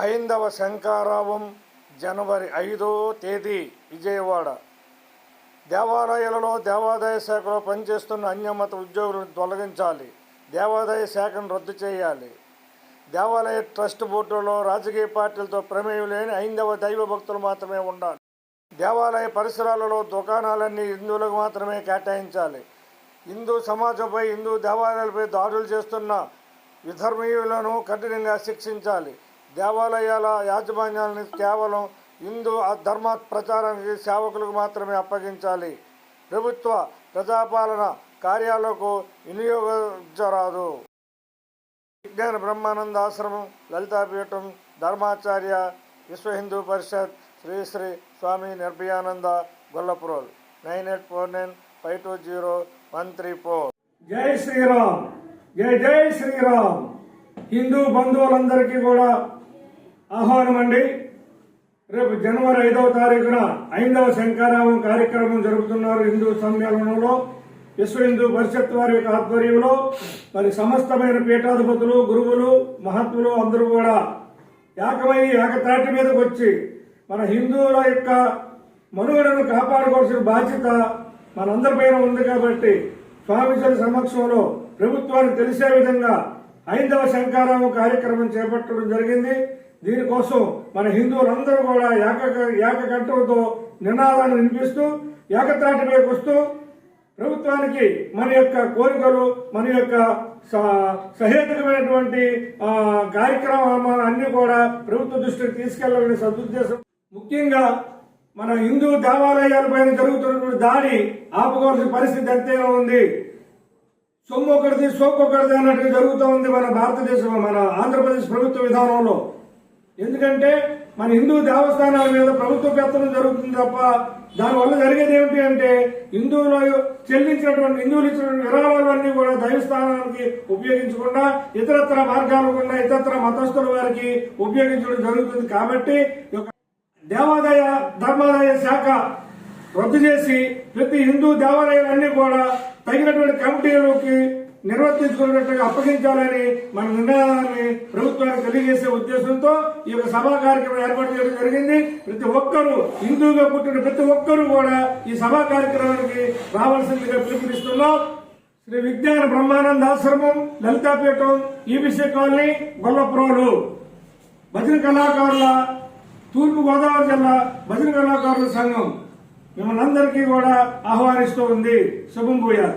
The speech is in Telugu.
హైందవ శంకారావం జనవరి ఐదో తేదీ విజయవాడ. దేవాలయాలలో దేవాదాయ శాఖలో పనిచేస్తున్న అన్యమత ఉద్యోగులను తొలగించాలి. దేవాదాయ శాఖను రద్దు చేయాలి. దేవాలయ ట్రస్ట్ బోర్డులో రాజకీయ పార్టీలతో ప్రమేయం లేని హైందవ దైవ భక్తులు మాత్రమే ఉండాలి. దేవాలయ పరిసరాలలో దుకాణాలన్నీ హిందువులకు మాత్రమే కేటాయించాలి. హిందూ సమాజంపై హిందూ దేవాలయాలపై దాడులు చేస్తున్న విధర్మీయులను కఠినంగా శిక్షించాలి. దేవాలయాల యాజమాన్యాలను కేవలం హిందూ ధర్మ ప్రచారానికి సేవకులకు మాత్రమే అప్పగించాలి. ప్రభుత్వ ప్రజాపాలన కార్యాలకు వినియోగించరాదు. విజ్ఞాన బ్రహ్మానంద ఆశ్రమం Lalithapeetham Dharmacharya Vishwa Hindu Parishad Shri Shri Swami Nirbhayananda Gollapurol. Nine eight four nine five two zero one three four. జై శ్రీరామ్. జై జై శ్రీరామ్. హిందూ బంధువులందరికీ కూడా ఆహ్వానం అండి. రేపు జనవరి ఐదవ తారీఖున ఐదవ శంకారావం కార్యక్రమం జరుపుతున్నారు హిందూ సమ్మేళనంలో విశ్వ హిందూ పరిషత్ వారి యొక్క ఆధ్వర్యంలో. మరి సమస్తమైన పీఠాధిపతులు గురువులు మహాత్ములు అందరూ కూడా ఏకమై ఏకతాటి మీదకి వచ్చి మన హిందువుల యొక్క మనుగడను కాపాడుకోవాల్సిన బాధ్యత మనందరిపైన ఉంది కాబట్టి స్వామిజీ సమక్షంలో ప్రభుత్వానికి తెలిసే విధంగా ఐదవ శంకారావం కార్యక్రమం చేపట్టడం జరిగింది. దీనికోసం మన హిందువులందరూ కూడా ఏక ఏకకంఠంతో నినాదాన్ని వినిపిస్తూ ఏకతాటిపైకి వస్తూ ప్రభుత్వానికి మన యొక్క కోరికలు మన యొక్క సహేతుకమైనటువంటి ఆ, కార్యక్రమాలు అన్ని కూడా ప్రభుత్వ దృష్టికి తీసుకెళ్ళాలనే సదుద్దేశం. ముఖ్యంగా మన హిందూ దేవాలయాలపైన జరుగుతున్నటువంటి దాడి ఆపుకోవాల్సిన పరిస్థితి ఎంతైనా ఉంది. సొమ్ము ఒకటిది సోపు ఒకటిది అన్నట్టుగా జరుగుతూ ఉంది మన భారతదేశం మన ఆంధ్రప్రదేశ్ ప్రభుత్వ విధానంలో. ఎందుకంటే మన హిందూ దేవస్థానాల మీద ప్రభుత్వ పెత్తనం జరుగుతుంది తప్ప దానివల్ల జరిగేది ఏమిటి అంటే హిందువులు చెల్లించినటువంటి హిందువులు ఇచ్చినటువంటి విరాళాలన్నీ కూడా దైవస్థానానికి ఉపయోగించకుండా ఇతరత్ర మార్గాలు గుండా ఇతరత్ర మతస్థుల వారికి ఉపయోగించడం జరుగుతుంది కాబట్టి ఈ యొక్క దేవాదాయ ధర్మాదాయ శాఖ రద్దు చేసి ప్రతి హిందూ దేవాలయాలన్నీ కూడా తగినటువంటి కమిటీలోకి నిర్వర్తించుకున్నట్టుగా అప్పగించాలని మన నిర్ణయాన్ని ప్రభుత్వానికి తెలియజేసే ఉద్దేశంతో ఈ యొక్క సభా కార్యక్రమం ఏర్పాటు చేయడం జరిగింది. ప్రతి ఒక్కరూ హిందూగా పుట్టిన ప్రతి ఒక్కరూ కూడా ఈ సభా కార్యక్రమానికి రావాల్సిందిగా పిలుపునిస్తున్నాం. శ్రీ విజ్ఞాన బ్రహ్మానంద ఆశ్రమం లలితాపీఠం ఈబీసీ కాలనీ గొల్లప్రోలు. భజన కళాకారుల తూర్పు గోదావరి జిల్లా భజన కళాకారుల సంఘం మిమ్మల్ని అందరికీ కూడా ఆహ్వానిస్తూ ఉంది. శుభం పోయారు